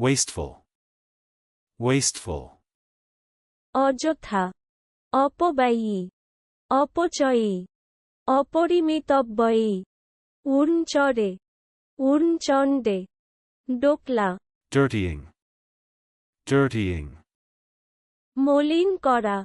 Wasteful. Wasteful. অযথা অপব্যয়ী অপচয়ী অপরিমিতব্যয়ী উর্ঞ্চরে উর্ঞ্চণ্ডে Doklam Dirtying. Dirtying. মলিন করা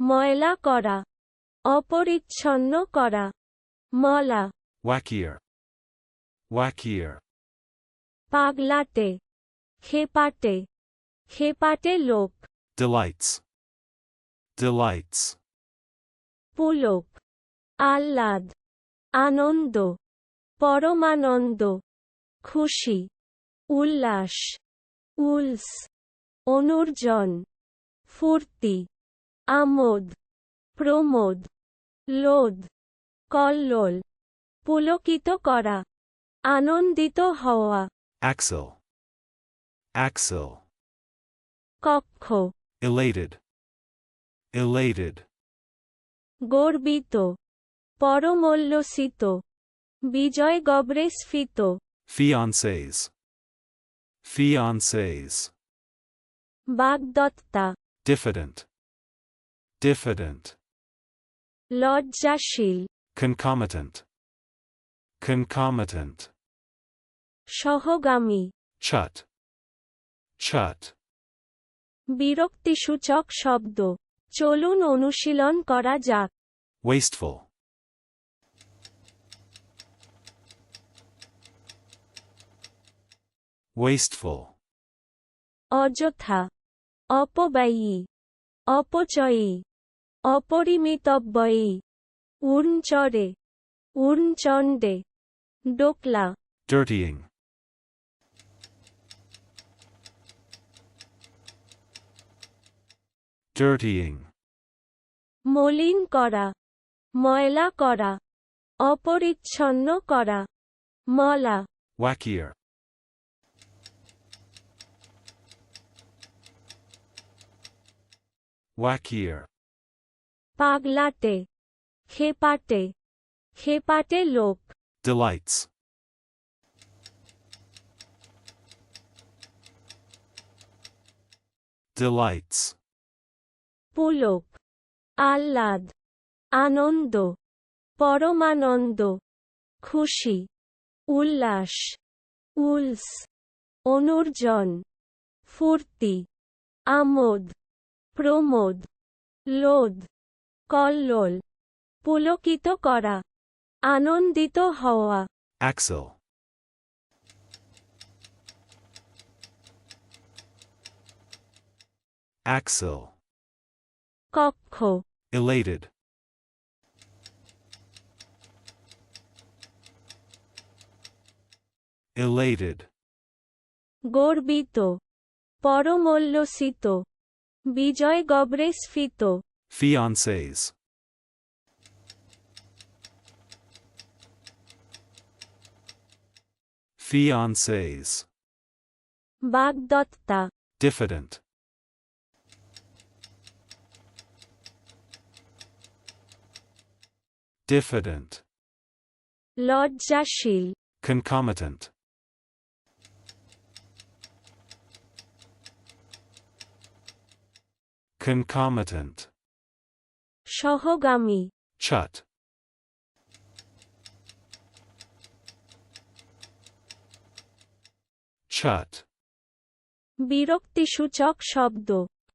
ময়লা করা অপরিচ্ছন্ন করা মলা Wackier. Wackier. পাগলাটে খেপাটে খেপাটে লোক। Delights. Delights. পুলক। আহ্লাদ। আনন্দ। পরমানন্দ। খুশি। উল্লাস। উলস। অনুর্জন। ফুর্তি। আমোদ। প্রমোদ। লোদ। কল্লোল। পুলকিত করা। আনন্দিত হওয়া। Axle. Axle. কক্ষ Elated. Elated. গর্বিত পরমোল্লসিত বিজয় গব্রে স্ফীত Fiancés. Fiancés. বাগদত্তা Diffident. Diffident. লজ্জাশীল Concomitant. Concomitant. সহগামী Chut. Chut. বিরক্তিসূচক শব্দ। চলুন অনুশীলন করা যাক। Wasteful. Wasteful. অযথা। অপব্যয়ী। অপচয়ী। অপরিমিতব্যয়ী। উর্ঞ্চরে উর্ঞ্চণ্ডে ডোকলা। Dirtying. Dirtying. মলিন করা ময়লা করা অপরিচ্ছন্ন করা মলা Wackier. Wackier. পাগলাটে খেপাটে খেপাটে লোক Delights. Delights. পুলক, আহ্লাদ, আনন্দ, পরমানন্দ, খুশি, উল্লাস, উলস, অনুর্জন, ফুর্তি, আমোদ, প্রমোদ, লোদ, কল্লোল, পুলকিত করা, আনন্দিত হওয়া Axle. Axle. কক্ষ Elated. Elated. গর্বিত পরমোল্লসিত বিজয় গব্রে স্ফীত Fiancés. Fiancés. বাগদত্তা Diffident. Diffident. লজ্জাশীল Concomitant. Concomitant. সহগামী Chut. Chut. বিরক্তিসূচক শব্দ